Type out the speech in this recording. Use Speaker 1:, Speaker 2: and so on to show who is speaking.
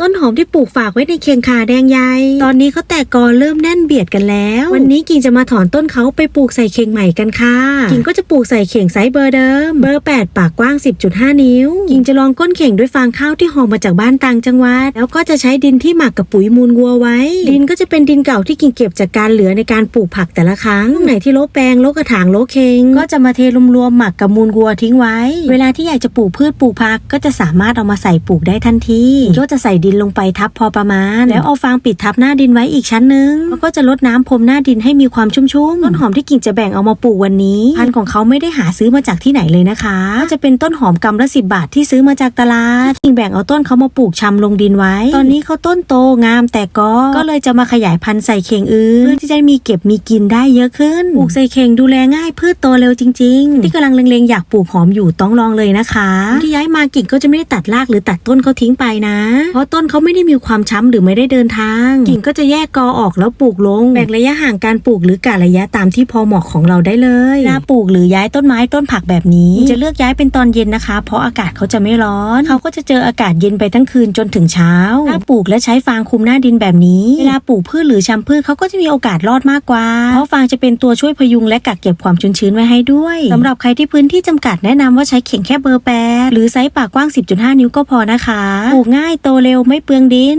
Speaker 1: ต้นหอมที่ปลูกฝากไว้ในเคียงคาแดงใหญ่ตอนนี้เขาแตกกอเริ่มแน่นเบียดกันแล้ว วันนี้กิ่งจะมาถอนต้นเขาไปปลูกใส่เข่งใหม่กันค่ะกิ่งก็จะปลูกใส่เข่งไซส์เบอร์เดิม เบอร์ 8 ปากกว้าง 10.5 นิ้ว กิ่งจะลองก้นเข่งด้วยฟางข้าวที่ห่อมาจากบ้านต่างจังหวัด แล้วก็จะใช้ดินที่หมักกับปุ๋ยมูลวัวไว้ ดินก็จะเป็นดินเก่าที่กิ่งเก็บจากการเหลือในการปลูกผักแต่ละครั้งไหนที่โลแปลงโลกระถางโลเข่งก็จะมาเทรวมๆหมักกับมูลวัวทิ้งไว้ เวลาที่อยากจะปลูกพืชปลูกผักก็จะสามารถเอามาใส่ปลูกได้ทันทีก็จะใส่ดินลงไปทับพอประมาณ แล้วเอาฟางปิดทับหน้าดินไว้อีกชั้นหนึ่งแล้วก็จะลดน้ำพรมหน้าดินให้มีความชุ่มๆต้นหอมที่กิ่งจะแบ่งเอามาปลูกวันนี้ พันธุ์ของเขาไม่ได้หาซื้อมาจากที่ไหนเลยนะคะก็จะเป็นต้นหอมกำละสิบาทที่ซื้อมาจากตลาดกิ่งแบ่งเอาต้นเขามาปลูกชำลงดินไว้ ตอนนี้เขาต้นโตงามแต่ก็ก็เลยจะมาขยายพันธุ์ใส่เข่งอื่นเพื่อที่จะมีเก็บมีกินได้เยอะขึ้นปลูกใส่เข่งดูแลง่ายพืชโตเร็วจริง ๆ ที่กำลังเล็งๆอยากปลูกหอมอยู่ต้องลองเลยนะคะ ที่ย้ายมากิ่งก็จะไม่ได้ตัดรากหรือตัดต้นเขาทิ้งไปนะเพราะต้นเขาไม่ได้มีความช้ำหรือไม่ได้เดินทาง กิ่งก็จะแยกกอออกแล้วปลูกลงแบ่งระยะห่างการปลูกหรือกะระยะตามที่พอเหมาะของเราได้เลยเวลาปลูกหรือย้ายต้นไม้ต้นผักแบบนี้ จะเลือกย้ายเป็นตอนเย็นนะคะ เพราะอากาศเขาจะไม่ร้อน เขาก็จะเจออากาศเย็นไปทั้งคืนจนถึงเช้าถ้าปลูกและใช้ฟางคลุมหน้าดินแบบนี้ เวลาปลูกพืชหรือชำพืชเขาก็จะมีโอกาสรอดมากกว่า เพราะฟางจะเป็นตัวช่วยพยุงและกักเก็บความชื้นๆไว้ให้ด้วยสำหรับใครที่พื้นที่จำกัดแนะนำว่าใช้เข่งแค่เบอร์แปดหรือไซส์ปากกว้าง 10.5 นิ้วก็พอนะคะ ปลูกง่ายโตเร็วไม่เปลืองดิน